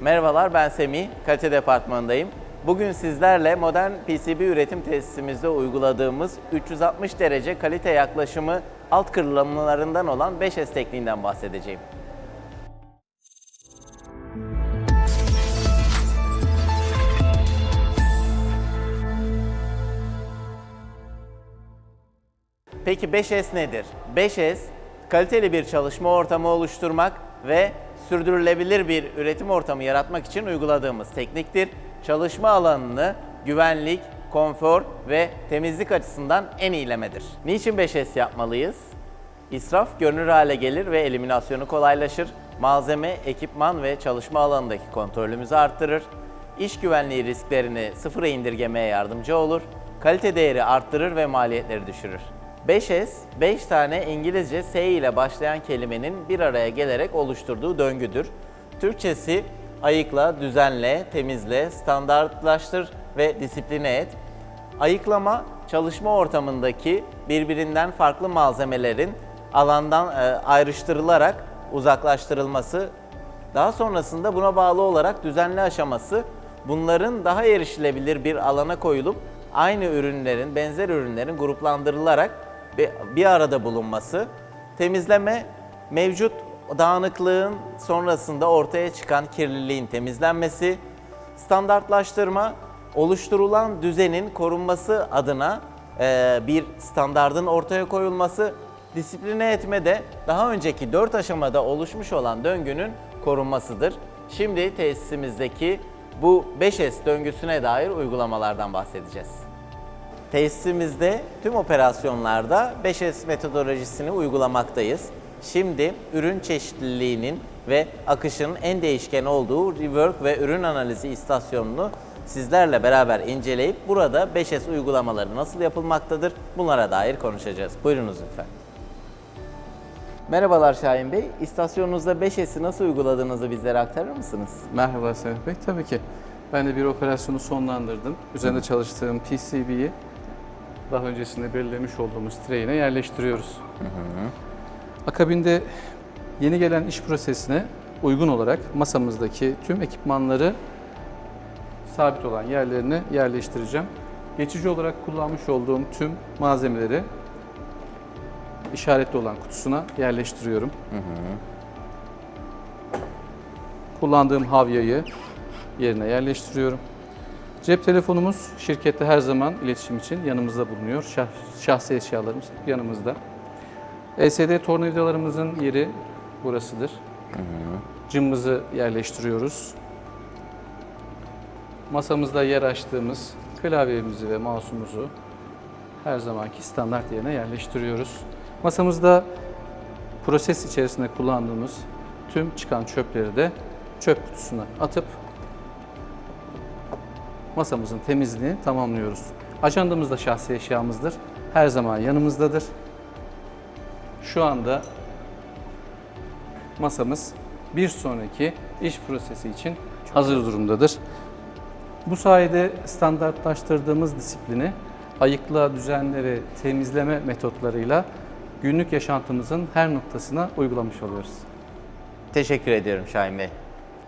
Merhabalar ben Semih, kalite departmanındayım. Bugün sizlerle modern PCB üretim tesisimizde uyguladığımız 360 derece kalite yaklaşımı alt kırılımlarından olan 5S tekniğinden bahsedeceğim. Peki 5S nedir? 5S kaliteli bir çalışma ortamı oluşturmak ve sürdürülebilir bir üretim ortamı yaratmak için uyguladığımız tekniktir. Çalışma alanını güvenlik, konfor ve temizlik açısından en iyilemedir. Niçin 5S yapmalıyız? İsraf görünür hale gelir ve eliminasyonu kolaylaşır. Malzeme, ekipman ve çalışma alanındaki kontrolümüzü arttırır. İş güvenliği risklerini sıfıra indirgemeye yardımcı olur. Kalite değeri arttırır ve maliyetleri düşürür. 5S, 5 tane İngilizce S ile başlayan kelimenin bir araya gelerek oluşturduğu döngüdür. Türkçesi ayıkla, düzenle, temizle, standartlaştır ve disipline et. Ayıklama, çalışma ortamındaki birbirinden farklı malzemelerin alandan e, ayrıştırılarak uzaklaştırılması, daha sonrasında buna bağlı olarak düzenli aşaması, bunların daha erişilebilir bir alana koyulup aynı ürünlerin, benzer ürünlerin gruplandırılarak bir- arada bulunması, temizleme, mevcut dağınıklığın sonrasında ortaya çıkan kirliliğin temizlenmesi, standartlaştırma, oluşturulan düzenin korunması adına eee, bir standardın ortaya koyulması, disipline etme de daha önceki 4 aşamada oluşmuş olan döngünün korunmasıdır. Şimdi tesisimizdeki bu 5S döngüsüne dair uygulamalardan bahsedeceğiz. Tesisimizde tüm operasyonlarda 5S metodolojisini uygulamaktayız. Şimdi ürün çeşitliliğinin ve akışının en değişken olduğu rework ve ürün analizi istasyonunu sizlerle beraber inceleyip burada 5S uygulamaları nasıl yapılmaktadır bunlara dair konuşacağız. Buyurunuz lütfen. Merhabalar Şahin Bey. İstasyonunuzda 5S'i nasıl uyguladığınızı bizlere aktarır mısınız? Merhaba Semih Bey. Tabii ki. Ben de bir operasyonu sonlandırdım. Üzerinde çalıştığım PCB'yi daha öncesinde belirlemiş olduğumuz treyine yerleştiriyoruz. Akabinde yeni gelen iş prosesine uygun olarak masamızdaki tüm ekipmanları sabit olan yerlerine yerleştireceğim. Geçici olarak kullanmış olduğum tüm malzemeleri işaretli olan kutusuna yerleştiriyorum. Kullandığım havyayı yerine yerleştiriyorum. Cep telefonumuz şirkette her zaman iletişim için yanımızda bulunuyor. Şah, şahsi eşyalarımız yanımızda. LCD tornavidalarımızın yeri burasıdır. Cımbızı yerleştiriyoruz. Masamızda yer açtığımız klavyemizi ve mouse'umuzu her zamanki standart yerine yerleştiriyoruz. Masamızda proses içerisinde kullandığımız tüm çıkan çöpleri de çöp kutusuna atıp masamızın temizliğini tamamlıyoruz. Ajandamız da şahsi eşyamızdır. Her zaman yanımızdadır. Şu anda masamız bir sonraki iş prosesi için hazır durumdadır. Bu sayede standartlaştırdığımız disiplini ayıkla, düzenle ve temizleme metotlarıyla günlük yaşantımızın her noktasına uygulamış oluyoruz. Teşekkür ediyorum Şahin Bey.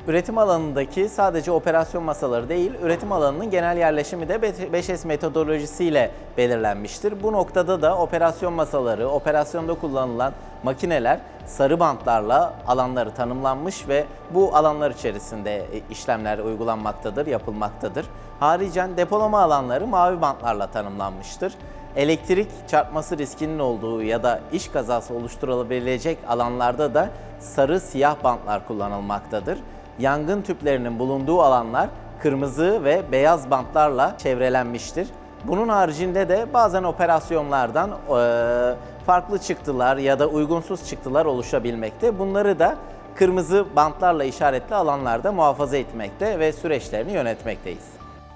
Üretim alanındaki sadece operasyon masaları değil, üretim alanının genel yerleşimi de 5S metodolojisiyle belirlenmiştir. Bu noktada da operasyon masaları, operasyonda kullanılan makineler sarı bantlarla alanları tanımlanmış ve bu alanlar içerisinde işlemler uygulanmaktadır, yapılmaktadır. Haricen depolama alanları mavi bantlarla tanımlanmıştır. Elektrik çarpması riskinin olduğu ya da iş kazası oluşturulabilecek alanlarda da sarı siyah bantlar kullanılmaktadır. Yangın tüplerinin bulunduğu alanlar kırmızı ve beyaz bantlarla çevrelenmiştir. Bunun haricinde de bazen operasyonlardan eee, farklı çıktılar ya da uygunsuz çıktılar oluşabilmekte. Bunları da kırmızı bantlarla işaretli alanlarda muhafaza etmekte ve süreçlerini yönetmekteyiz.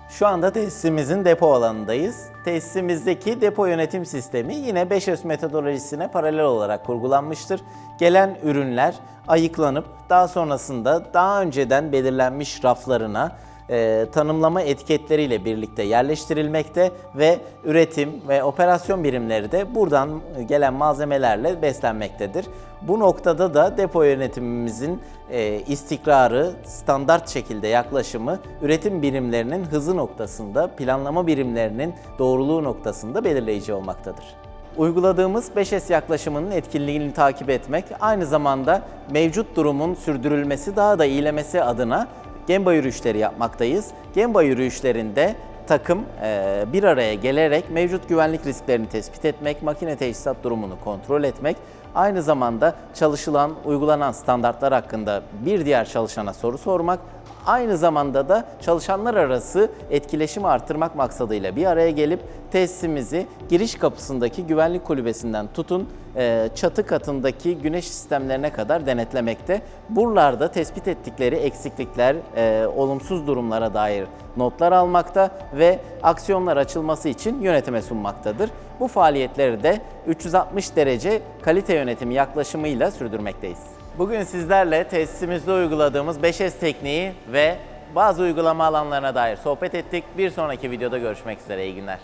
Şu anda tesisimizin depo alanındayız. Tesisimizdeki depo yönetim sistemi yine 5S metodolojisine paralel olarak kurgulanmıştır. Gelen ürünler ayıklanıp daha sonrasında daha önceden belirlenmiş raflarına e, tanımlama etiketleriyle birlikte yerleştirilmekte ve üretim ve operasyon birimleri de buradan gelen malzemelerle beslenmektedir. Bu noktada da depo yönetimimizin e, istikrarı, standart şekilde yaklaşımı üretim birimlerinin hızı noktasında, planlama birimlerinin doğruluğu noktasında belirleyici olmaktadır. Uyguladığımız 5S yaklaşımının etkinliğini takip etmek, aynı zamanda mevcut durumun sürdürülmesi, daha da iyilemesi adına Gemba yürüyüşleri yapmaktayız. Gemba yürüyüşlerinde takım eee, bir araya gelerek mevcut güvenlik risklerini tespit etmek, makine teçhizat durumunu kontrol etmek, aynı zamanda çalışılan, uygulanan standartlar hakkında bir diğer çalışana soru sormak, aynı zamanda da çalışanlar arası etkileşimi artırmak maksadıyla bir araya gelip tesisimizi giriş kapısındaki güvenlik kulübesinden tutun e, çatı katındaki güneş sistemlerine kadar denetlemekte. Buralarda tespit ettikleri eksiklikler, e, olumsuz durumlara dair notlar almakta ve aksiyonlar açılması için yönetime sunmaktadır. Bu faaliyetleri de 360 derece kalite yönetimi yaklaşımıyla sürdürmekteyiz. Bugün sizlerle tesisimizde uyguladığımız 5S tekniği ve bazı uygulama alanlarına dair sohbet ettik. Bir sonraki videoda görüşmek üzere. İyi günler.